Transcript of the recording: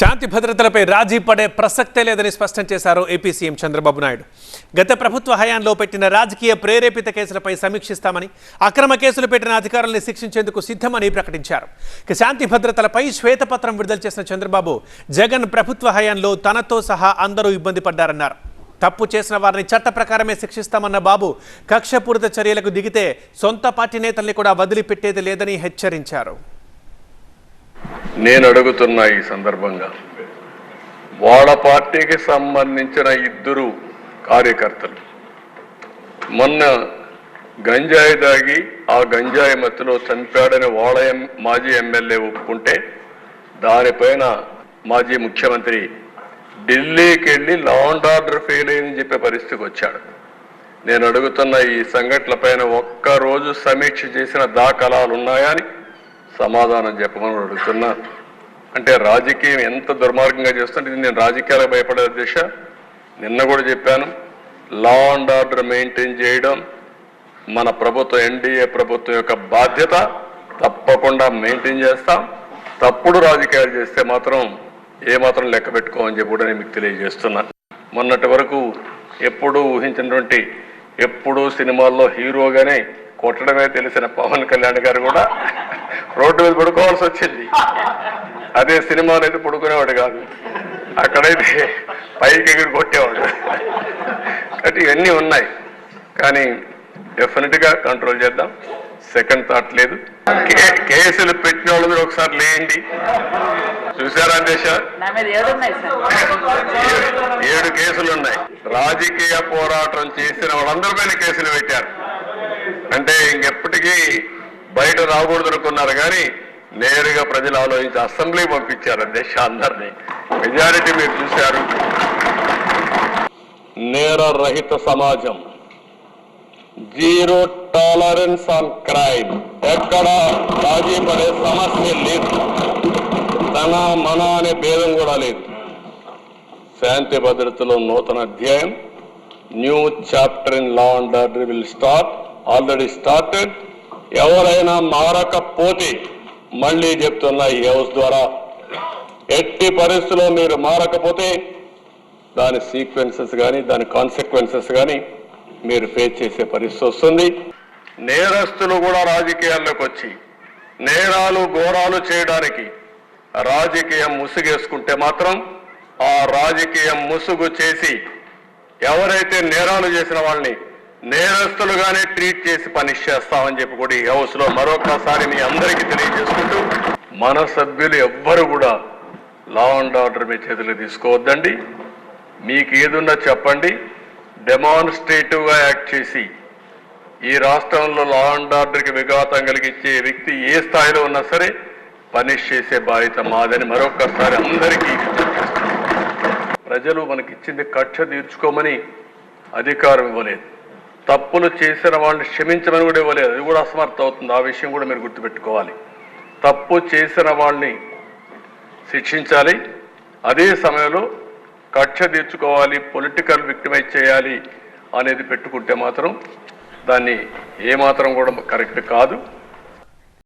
శాంతి భద్రతలపై రాజీ పడే ప్రసక్తే లేదని స్పష్టం చేశారు ఏపీ సీఎం చంద్రబాబు నాయుడు. గత ప్రభుత్వ హయాంలో పెట్టిన రాజకీయ ప్రేరేపిత కేసులపై సమీక్షిస్తామని అక్రమ కేసులు పెట్టిన అధికారుల్ని శిక్షించేందుకు సిద్ధమని ప్రకటించారు. ఇక శాంతి భద్రతలపై శ్వేతపత్రం విడుదల చేసిన చంద్రబాబు జగన్ ప్రభుత్వ హయాంలో తనతో సహా అందరూ ఇబ్బంది పడ్డారన్నారు. తప్పు చేసిన వారిని చట్ట ప్రకారమే శిక్షిస్తామన్న బాబు కక్షపూరిత చర్యలకు దిగితే సొంత పార్టీ నేతల్ని కూడా వదిలిపెట్టేది లేదని హెచ్చరించారు. నేను అడుగుతున్నా ఈ సందర్భంగా వాళ్ళ పార్టీకి సంబంధించిన ఇద్దరు కార్యకర్తలు. మొన్న గంజాయి దాగి ఆ గంజాయి మత్తులో చంపాడని వాళ్ళ ఎం- మాజీ ఎమ్మెల్యే ఒప్పుకుంటే దానిపైన మాజీ ముఖ్యమంత్రి ఢిల్లీకి వెళ్ళి లా అండ్ ఆర్డర్ ఫెయిల్ అయిందని చెప్పే పరిస్థితికి వచ్చాడు. నేను అడుగుతున్న ఈ సంఘటనల పైన ఒక్కరోజు సమీక్ష చేసిన దాఖలాలు ఉన్నాయా అని సమాధానం చెప్పమని అడుగుతున్నాను అంటే రాజకీయం ఎంత దుర్మార్గంగా చేస్తుంటే నేను రాజకీయాలకు భయపడే దిశ. నిన్న కూడా చెప్పాను లా అండ్ ఆర్డర్ మెయింటైన్ చేయడం మన ప్రభుత్వం ఎన్డీఏ ప్రభుత్వం యొక్క బాధ్యత. తప్పకుండా మెయింటైన్ చేస్తాం. తప్పుడు రాజకీయాలు చేస్తే మాత్రం ఏమాత్రం లెక్క పెట్టుకోమని చెప్పి కూడా నేను మీకు తెలియజేస్తున్నాను మొన్నటి వరకు ఎప్పుడూ ఊహించినటువంటి ఎప్పుడూ సినిమాల్లో హీరోగానే కొట్టడమే తెలిసిన పవన్ కళ్యాణ్ గారు కూడా రోడ్డు మీద పడుకోవాల్సి వచ్చింది. అదే సినిమాలో అయితే పడుకునేవాడు కాదు. అక్కడైతే పైకి ఎగిరి కొట్టేవాడు. కాబట్టి ఇవన్నీ ఉన్నాయి. కానీ డెఫినెట్గా కంట్రోల్ చేద్దాం. సెకండ్ థాట్ లేదు. కేసులు పెట్టిన వాళ్ళు మీరు ఒకసారి లేండి చూసారా దేశ ఏడు కేసులు ఉన్నాయి. రాజకీయ పోరాటం చేసిన వాళ్ళందరిపైన కేసులు పెట్టారు. అంటే ఇంకెప్పటికీ బయట రాకూడదు అనుకున్నారు కానీ నేరుగా ప్రజలు ఆలోచించి అసెంబ్లీ పంపించారు దేశ అందరినీ. మెజారిటీ మీరు చూశారు. నేర రహిత సమాజం. Zero tolerance on crime. ఎక్కడ రాజీ పడే సమస్య లేదు. తన మన అనే భేదం కూడా లేదు. శాంతి భద్రతలో నూతన అధ్యాయం. New chapter in law and order will start. Already started. ఎవరైనా మారకపోతే మళ్ళీ చెప్తున్నా ఈ హౌస్ ద్వారా. ఎట్టి పరిస్థితుల్లో మీరు మారకపోతే దాని సీక్వెన్సెస్ కానీ దాని కాన్సిక్వెన్సెస్ కానీ మీరు ఫేస్ చేసే పరిస్థితి వస్తుంది. నేరస్తులు కూడా రాజకీయాల్లోకి వచ్చి నేరాలు ఘోరాలు చేయడానికి రాజకీయం ముసుగేసుకుంటే మాత్రం ఆ రాజకీయం ముసుగు చేసి ఎవరైతే నేరాలు చేసిన వాళ్ళని నేరస్తులుగానే ట్రీట్ చేసి పనిష్ చేస్తామని చెప్పి కూడా ఈ హౌస్లో మరొకసారి మీ అందరికీ తెలియజేసుకుంటూ మన సభ్యులు ఎవ్వరు కూడా లా అండ్ ఆర్డర్ మీ చేతులు తీసుకోవద్దండి. మీకు ఏదున్నా చెప్పండి. డెమాన్స్ట్రేటివ్గా యాక్ట్ చేసి ఈ రాష్ట్రంలో లా అండ్ ఆర్డర్కి విఘాతం కలిగించే వ్యక్తి ఏ స్థాయిలో ఉన్నా సరే పనిష్ చేసే బాధ్యత మాదని మరొకసారి అందరికీ ప్రజలు మనకిచ్చింది కక్ష తీర్చుకోమని అధికారం ఇవ్వలేదు. తప్పులు చేసిన వాళ్ళని క్షమించమని కూడా ఇవ్వలేదు. అది కూడా అసమర్థం అవుతుంది. ఆ విషయం కూడా మీరు గుర్తుపెట్టుకోవాలి. తప్పు చేసిన వాళ్ళని శిక్షించాలి. అదే సమయంలో కక్ష తీర్చుకోవాలి పొలిటికల్ విక్టిమైజ్ చేయాలి అనేది పెట్టుకుంటే మాత్రం దాన్ని ఏమాత్రం కూడా కరెక్ట్ కాదు.